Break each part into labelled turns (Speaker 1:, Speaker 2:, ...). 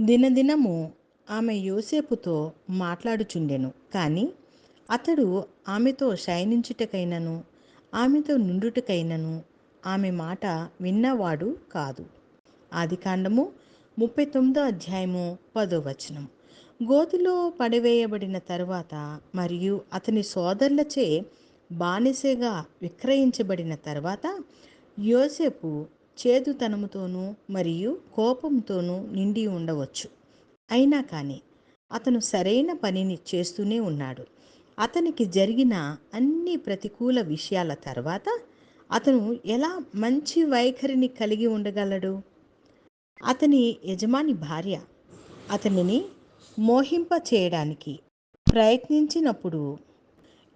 Speaker 1: దినదినము ఆమె యోసేపుతో మాట్లాడుచుండెను కానీ అతడు ఆమెతో శయనించుటకైనను ఆమెతో నుండుటకైనను ఆమె మాట విన్నవాడు కాదు. ఆదికాండము ముప్పై తొమ్మిదో అధ్యాయము పదో వచనం. గోతిలో పడివేయబడిన తరువాత మరియు అతని సోదరులచే బానిసగా విక్రయించబడిన తర్వాత యోసేపు చేదుతనముతోనూ మరియు కోపంతోనూ నిండి ఉండవచ్చు. అయినా కానీ అతను సరైన పనిని చేస్తూనే ఉన్నాడు. అతనికి జరిగిన అన్ని ప్రతికూల విషయాల తర్వాత అతను ఎలా మంచి వైఖరిని కలిగి ఉండగలడు? అతని యజమాని భార్య అతనిని మోహింప చేయడానికి ప్రయత్నించినప్పుడు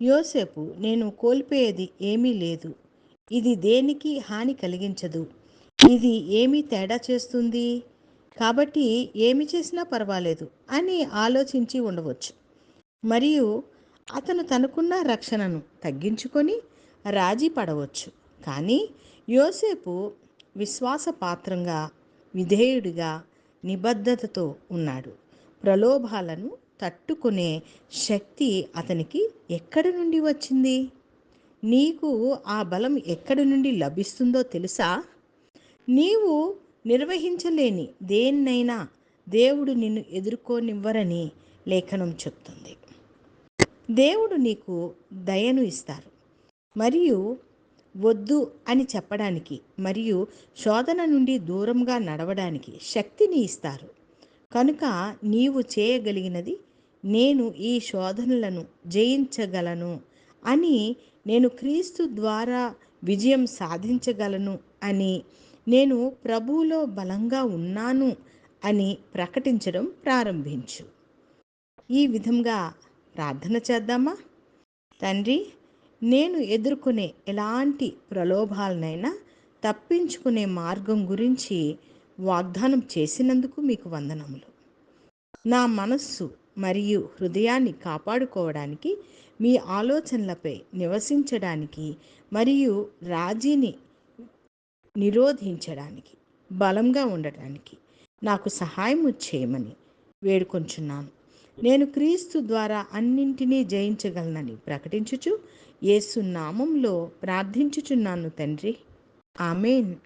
Speaker 1: యోసేపు నేను కోల్పోయేది ఏమీ లేదు. ఇది దేనికి హాని కలిగించదు? ఇది ఏమీ తేడా చేస్తుంది? కాబట్టి ఏమి చేసినా పర్వాలేదు అని ఆలోచించి ఉండవచ్చు. మరియు అతను తనకున్న రక్షణను తగ్గించుకొని రాజీ పడవచ్చు. కానీ యోసేపు విశ్వాసపాత్రంగా విధేయుడిగా నిబద్ధతతో ఉన్నాడు. ప్రలోభాలను తట్టుకునే శక్తి అతనికి ఎక్కడి నుండి వచ్చింది? నీకు ఆ బలం ఎక్కడి నుండి లభిస్తుందో తెలుసా? నీవు నిర్వహించలేని దేన్నైనా దేవుడు నిన్ను ఎదుర్కోనివ్వరని లేఖనం చెప్తుంది. దేవుడు నీకు దయను ఇస్తారు. మరియు వద్దు అని చెప్పడానికి మరియు శోధన నుండి దూరంగా నడవడానికి శక్తిని ఇస్తారు. కనుక నీవు చేయగలిగినది నేను ఈ శోధనలను జయించగలను అని నేను క్రీస్తు ద్వారా విజయం సాధించగలను అని నేను ప్రభువులో బలంగా ఉన్నాను అని ప్రకటించడం ప్రారంభించు. ఈ విధంగా ప్రార్థన చేద్దామా? తండ్రి నేను ఎదుర్కొనే ఎలాంటి ప్రలోభాలనైనా తప్పించుకునే మార్గం గురించి వాగ్దానం చేసినందుకు మీకు వందనములు. నా మనస్సు మరియు హృదయాన్ని కాపాడుకోవడానికి మీ ఆలోచనలపై నివసించడానికి మరియు రాజీని నిరోధించడానికి బలంగా ఉండటానికి నాకు సహాయం చేయమని వేడుకొంచున్నాను. నేను క్రీస్తు ద్వారా అన్నింటినీ జయించగలనని ప్రకటించుచు ఏసు నామంలో ప్రార్థించుచున్నాను తండ్రి. ఆమెన్.